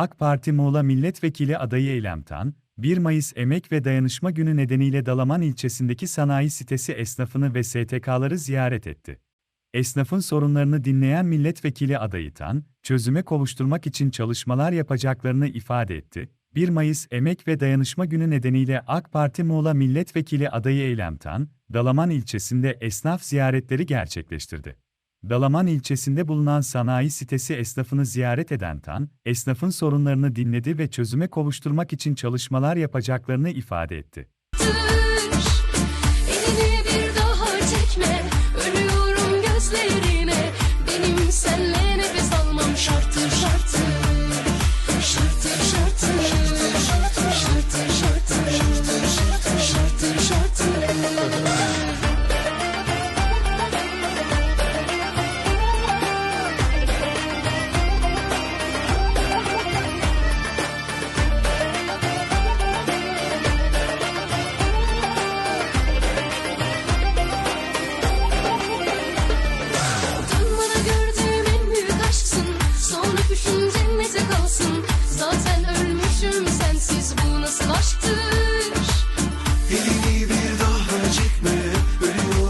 AK Parti Muğla Milletvekili adayı Eylem Tan, 1 Mayıs Emek ve Dayanışma Günü nedeniyle Dalaman ilçesindeki sanayi sitesi esnafını ve STK'ları ziyaret etti. Esnafın sorunlarını dinleyen milletvekili adayı Tan, çözüme kavuşturmak için çalışmalar yapacaklarını ifade etti. 1 Mayıs Emek ve Dayanışma Günü nedeniyle AK Parti Muğla Milletvekili adayı Eylem Tan, Dalaman ilçesinde esnaf ziyaretleri gerçekleştirdi. Dalaman ilçesinde bulunan sanayi sitesi esnafını ziyaret eden Tan, esnafın sorunlarını dinledi ve çözüme kavuşturmak için çalışmalar yapacaklarını ifade etti. Revolution.